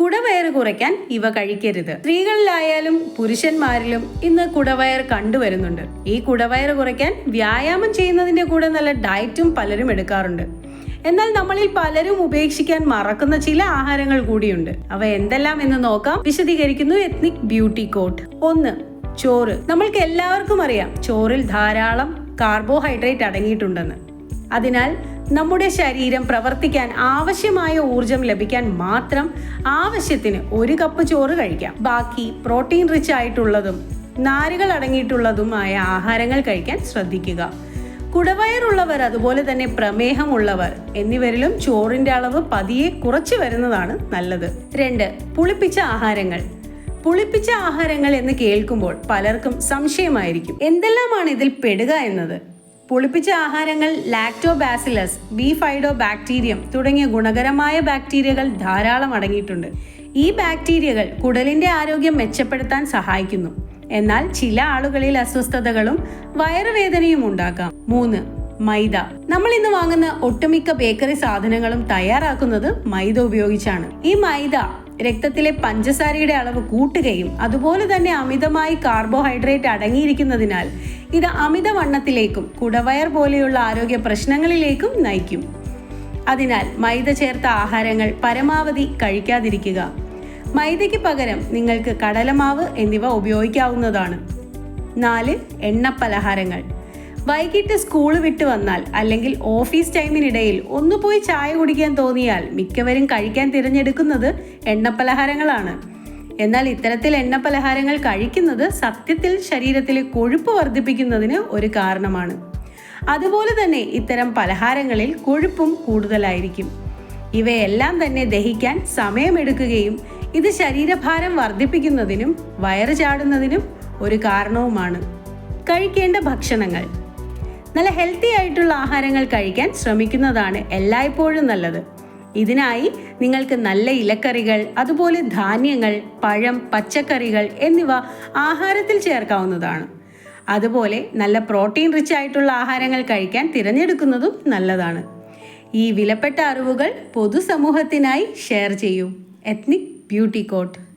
കുടവയറ് കുറയ്ക്കാൻ ഇവ കഴിക്കരുത്. സ്ത്രീകളിലായാലും പുരുഷന്മാരിലും ഇന്ന് കുടവയർ കണ്ടുവരുന്നുണ്ട്. ഈ കുടവയർ കുറയ്ക്കാൻ വ്യായാമം ചെയ്യുന്നതിന്റെ കൂടെ നല്ല ഡയറ്റും പലരും എടുക്കാറുണ്ട്. എന്നാൽ നമ്മളിൽ പലരും ഉപേക്ഷിക്കാൻ മറക്കുന്ന ചില ആഹാരങ്ങൾ കൂടിയുണ്ട്. അവ എന്തെല്ലാം എന്ന് നോക്കാം. വിശദീകരിക്കുന്നു എത്നിക് ബ്യൂട്ടി കോട്ട്. ഒന്ന് ചോറ്. നമ്മൾക്ക് എല്ലാവർക്കും അറിയാം ചോറിൽ ധാരാളം കാർബോഹൈഡ്രേറ്റ് അടങ്ങിയിട്ടുണ്ടെന്ന്. അതിനാൽ നമ്മുടെ ശരീരം പ്രവർത്തിക്കാൻ ആവശ്യമായ ഊർജം ലഭിക്കാൻ മാത്രം ആവശ്യത്തിന് ഒരു കപ്പ് ചോറ് കഴിക്കാം. ബാക്കി പ്രോട്ടീൻ റിച്ച് ആയിട്ടുള്ളതും നാരുകൾ അടങ്ങിയിട്ടുള്ളതുമായ ആഹാരങ്ങൾ കഴിക്കാൻ ശ്രദ്ധിക്കുക. കുടവയറുള്ളവർ അതുപോലെ തന്നെ പ്രമേഹമുള്ളവർ എന്നിവരിലും ചോറിന്റെ അളവ് പതിയെ കുറച്ചു വരുന്നതാണ് നല്ലത്. രണ്ട് പുളിപ്പിച്ച ആഹാരങ്ങൾ. പുളിപ്പിച്ച ആഹാരങ്ങൾ എന്ന് കേൾക്കുമ്പോൾ പലർക്കും സംശയമായിരിക്കും. എന്തെല്ലാമാണ് ഇതിൽ പെടുക എന്നത്? പുളിപ്പിച്ച ആഹാരങ്ങൾ ലാക്ടോബാസിലസ് ബീഫൈഡോ ബാക്ടീരിയം തുടങ്ങിയ ഗുണകരമായ ബാക്ടീരിയകൾ ധാരാളം അടങ്ങിയിട്ടുണ്ട്. ഈ ബാക്ടീരിയകൾ കുടലിന്റെ ആരോഗ്യം മെച്ചപ്പെടുത്താൻ സഹായിക്കുന്നു. എന്നാൽ ചില ആളുകളിൽ അസ്വസ്ഥതകളും വയറുവേദനയും ഉണ്ടാക്കാം. മൂന്ന് മൈദ. നമ്മൾ ഇന്ന് വാങ്ങുന്ന ഒട്ടുമിക്ക ബേക്കറി സാധനങ്ങളും തയ്യാറാക്കുന്നത് മൈദ ഉപയോഗിച്ചാണ്. ഈ മൈദ രക്തത്തിലെ പഞ്ചസാരയുടെ അളവ് കൂട്ടുകയും അതുപോലെ തന്നെ അമിതമായി കാർബോഹൈഡ്രേറ്റ് അടങ്ങിയിരിക്കുന്നതിനാൽ ഇത് അമിതവണ്ണത്തിലേക്കും കുടവയർ പോലെയുള്ള ആരോഗ്യ പ്രശ്നങ്ങളിലേക്കും നയിക്കും. അതിനാൽ മൈദ ചേർത്ത ആഹാരങ്ങൾ പരമാവധി കഴിക്കാതിരിക്കുക. മൈദയ്ക്ക് പകരം നിങ്ങൾക്ക് കടലമാവ് എന്നിവ ഉപയോഗിക്കാവുന്നതാണ്. നാല് എണ്ണപ്പലഹാരങ്ങൾ. വൈകിട്ട് സ്കൂൾ വിട്ട് വന്നാൽ അല്ലെങ്കിൽ ഓഫീസ് ടൈമിനിടയിൽ ഒന്ന് പോയി ചായ കുടിക്കാൻ തോന്നിയാൽ മിക്കവരും കഴിക്കാൻ തിരഞ്ഞെടുക്കുന്നത് എണ്ണപ്പലഹാരങ്ങളാണ്. എന്നാൽ ഇത്തരത്തിൽ എണ്ണപ്പലഹാരങ്ങൾ കഴിക്കുന്നത് സത്യത്തിൽ ശരീരത്തിലെ കൊഴുപ്പ് വർദ്ധിപ്പിക്കുന്നതിന് ഒരു കാരണമാണ്. അതുപോലെ തന്നെ ഇത്തരം പലഹാരങ്ങളിൽ കൊഴുപ്പും കൂടുതലായിരിക്കും. ഇവയെല്ലാം തന്നെ ദഹിക്കാൻ സമയമെടുക്കുകയും ഇത് ശരീരഭാരം വർദ്ധിപ്പിക്കുന്നതിനും വയറ് ചാടുന്നതിനും ഒരു കാരണവുമാണ്. കഴിക്കേണ്ട ഭക്ഷണങ്ങൾ. നല്ല ഹെൽത്തി ആയിട്ടുള്ള ആഹാരങ്ങൾ കഴിക്കാൻ ശ്രമിക്കുന്നതാണ് എല്ലായ്പ്പോഴും നല്ലത്. ഇതിനായി നിങ്ങൾക്ക് നല്ല ഇലക്കറികൾ അതുപോലെ ധാന്യങ്ങൾ പഴം പച്ചക്കറികൾ എന്നിവ ആഹാരത്തിൽ ചേർക്കാവുന്നതാണ്. അതുപോലെ നല്ല പ്രോട്ടീൻ റിച്ച് ആയിട്ടുള്ള ആഹാരങ്ങൾ കഴിക്കാൻ തിരഞ്ഞെടുക്കുന്നതും നല്ലതാണ്. ഈ വിലപ്പെട്ട അറിവുകൾ പൊതുസമൂഹത്തിനായി ഷെയർ ചെയ്യൂ. Ethnic beauty coat